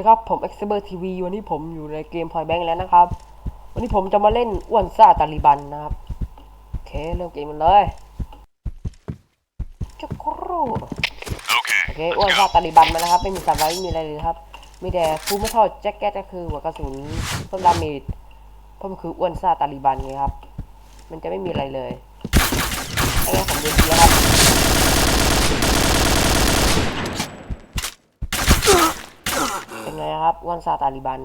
ครับผม e x p e r TV วันนี้ผมอยู่ในเกม Point Bank แล้วนะครับ วันนี้ผมจะมาเล่นอ้วนซ่าตาลิบันนะครับ โอเค เริ่มเกมกันเลยจุกรู Okay. โอเคอ้วนซ่าตาลิบันมาแล้วครับ ไม่มีสับไว้ไม่มีอะไรเลยครับ มีแต่ฟูไม่เท่าแจ็คเก็ตก็คือหัวกระสุนเพิ่มดาเมจเพราะมันคืออ้วนซ่าตาลิบันไงครับ มันจะไม่มีอะไรเลยไอ้เงี้ยผมเดียวครับ เป็นไงครับอ้วนซาตาลิบัน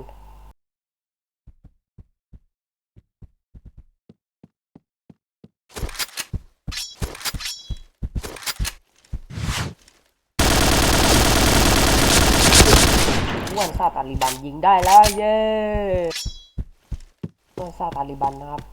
อ้วนซาตาลิบันยิงได้แล้วเย้อ้วนซาตาลิบันนะครับ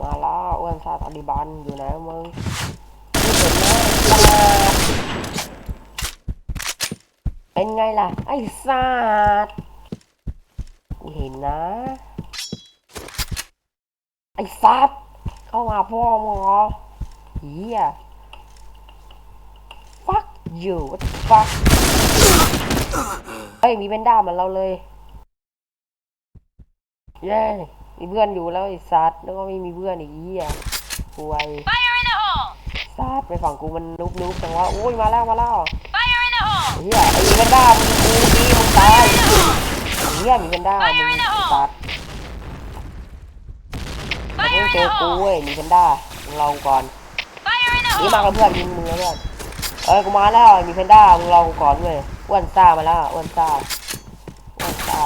มาแล้ว อนซาตาลิบันอยู่ไหนมึงไม่เห็นนะเป็นไงล่ะ ไอ้สัตว์กูเห็นนะ ไอ้สัตว์เข้ามาพ่อมึงเหรอเฮีย fuck you what the fuck เฮ้ยมีเบนด้าเหมือนเราเลย เย้ มีเพื่อนอยู่แล้วไอ้สัตว์แล้วก็ไม่มีเพื่อนอีกเหี้ยป่วย Fire in the hole! สัตว์ไปฝั่งกูมันนุบนุบจังว่าโอ้ยมาแล้วมาแล้ว Fire in the hole! เฮียไอ้มีเบนด้ามึงกูดีมึงตายเฮียมีเบนด้ามึงสัตว์แต่ Fire ไม่ in เจ the อกู hole! เว้ยมีเบนด้ามึงรอกูก่อน Fire in the นี่มา hole! กับเพื่อนยิงมือเพื่อนเอ้ยกูมาแล้วมีเพนด้ามึงรอกูก่อนเว้ยอ้วนซ่ามาแล้วอ้วนซ่าอ้วนซ่า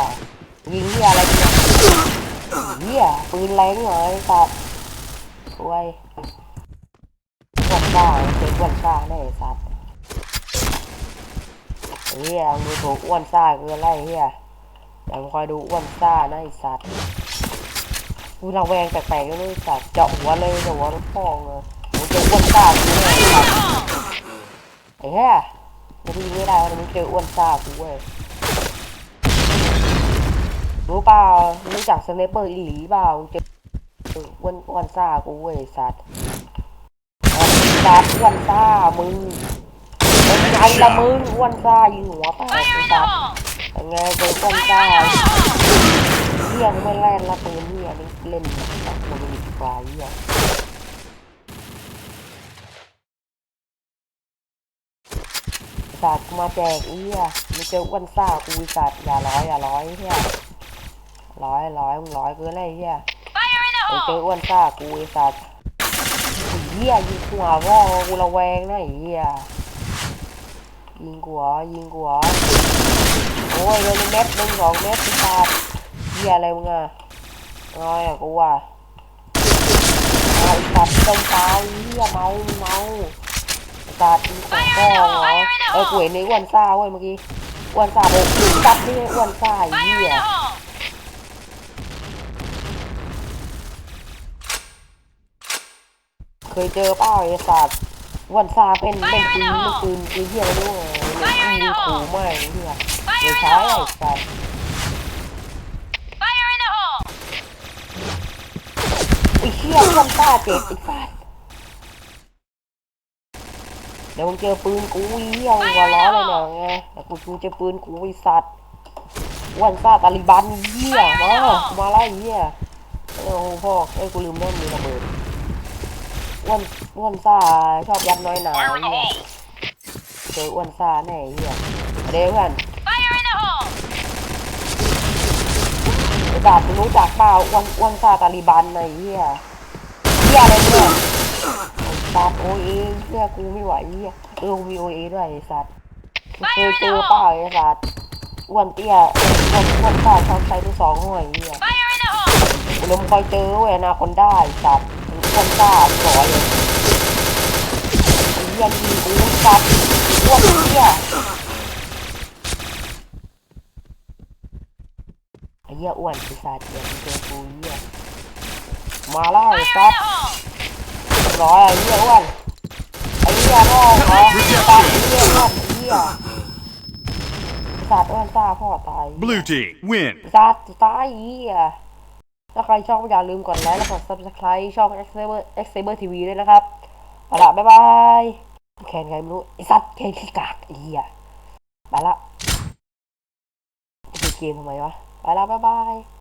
ยิงเฮียอะไร เนี่ยปืนแรงเหรอไอ้สัตว์โอ้ยอ้วนซ่าเจออ้วนซ่าแน่ไอ้สัตว์เฮียมึงดูถูกอ้วนซ่าเกินไรเฮียเดี๋ยวมึงคอยดูอ้วนซ่านะไอ้สัตว์กูระแวงแปลกๆก็เลยสัตว์เจาะหัวเลยเจาะหัวลูกพ่องเลยมึงเจออ้วนซ่ากูแน่ไอ้สัตว์ไอ้แห่ไม่ได้ยิงไม่ได้วันนี้เจออ้วนซ่ากูเว้ย รู้เปล่ารู้จักสเนเปอร์อีหลีเปล่าเจออ้วนอ้วนซ่ากูเว้ยสัตว์ไอ้สัตว์อ้วนซ่ามึงเป็นไงละมึงอ้วนซ่ายิงหัวแตก Fire ไอ้ in the สัตว์ hole! เป็นไงเจออ้วนซ่า Fire in the hole! เฮียมึงไม่แล่นละปืนเฮียนี่เล่นแบบมันดีกว่าเฮียสัตว์กูมาแจกเฮียมึงเจออ้วนซ่ากูไอ้สัตว์อย่าร้อยอย่าร้อยเฮีย ร้อยร้อยมึงร้อยเกินเลยเฮีย Fire in the ไอ้เจอ hole! อ้วนซ่ากูไอ้สัตว์ไอ้เฮียยิงหัวพ่อกูระแวงนะไอ้เฮียยิงกูเหรอยิงกูเหรอโอ้ยเลยเม็ดหนึ่งสองเม็ดไอ้สัตว์เฮียอะไรมึงอะน้อยอะกูอะเอาไอ้สัตว์จมตายเฮียเมาเมาไอ้สัตว์มึงของพ่อเหรอเออกูเห็นไอ้อ้วนซ่าเว้ยเมื่อกี้อ้วนซ่าบอกสัตว์นี่อ้วนซ่าไอ้ Fire เฮี in ย the hole! เคยเจอป้าไอ้สัตว์วันซาเป็นเป็นปืนเป็นปืนปืนเฮียอะไรด้วยเนี่ยขู่มากไอ้เฮียไม่ Fire in ใช้ไอ้สัตว์ไอ้เชี่ยวันซาเจ็บไอ้สัตว์เดี๋ยวมึงเจอปืนกูเฮียงหัวล้อเลยเนี่ยไงแต่กูกูเจอปืนกูไอ้สัตว์วันซาตาลิบันไอ้เฮียมามาไล่เฮียโอ้พ่อไอ้กูลืมเล่นมีระเบิด อ้วนอ้วนซ่าชอบยัดน้อยหนา Fire ไอ้ in the เฮียเจออ้วนซ่าแน่ไอ้เฮียเดี๋ยวเพื่อน Fire in the hole! ไอ้บาทมึงรู้จักเปล่าอ้วนอ้วนซ่าตาลีบันไอ้เฮียเฮียอะไรเนี่ยไอ้สัตว์โอเอเฮียกูไม่ไหวเฮียเออกูมีโอเอด้วยไอ้สัตว์เคยเจอเปล่าไอ้สัตว์อ้วนเตี้ยอ้วนอ้วนซ่าทำไปทั้งสองห้อยเฮีย Fire in the hole! กูเลยมึงคอยเจอเว้ยอนาคนได้สัตว์มึงอ้วนซ่าหล่อเลยไอ้เฮียยิงกูสัตว์อ้วนเฮีย ไอ้เหี้ยหี้ยอ้วนปีศาจเหี้ยมึงเจอกูเหี้ยมาแล้วไอ้ Fire ซั in ด the hole! ร้อยไอ้เหี้ยอ้วนไอ้เหี้ยพ่อเหรอไอ้สัตว์ไอ้เหี้ยอ้วนไอ้เหี้ยไอ้สัตว์อ้วนซ่าพ่อตาย Blue team win. ไอ้สัตว์ตายไอ้เหี้ยถ้าใครชอบก็อย่าลืมกดไลค์และกด subscribe ช่อง X Saber X Saber TV ด้วยนะครับเอาละบ๊ายบายแคนใครไม่รู้ไอ้สัตว์แคนขี้กากไอ้เหี้ยไปละจะเกมทำไมวะ ไปละบ๊ายบาย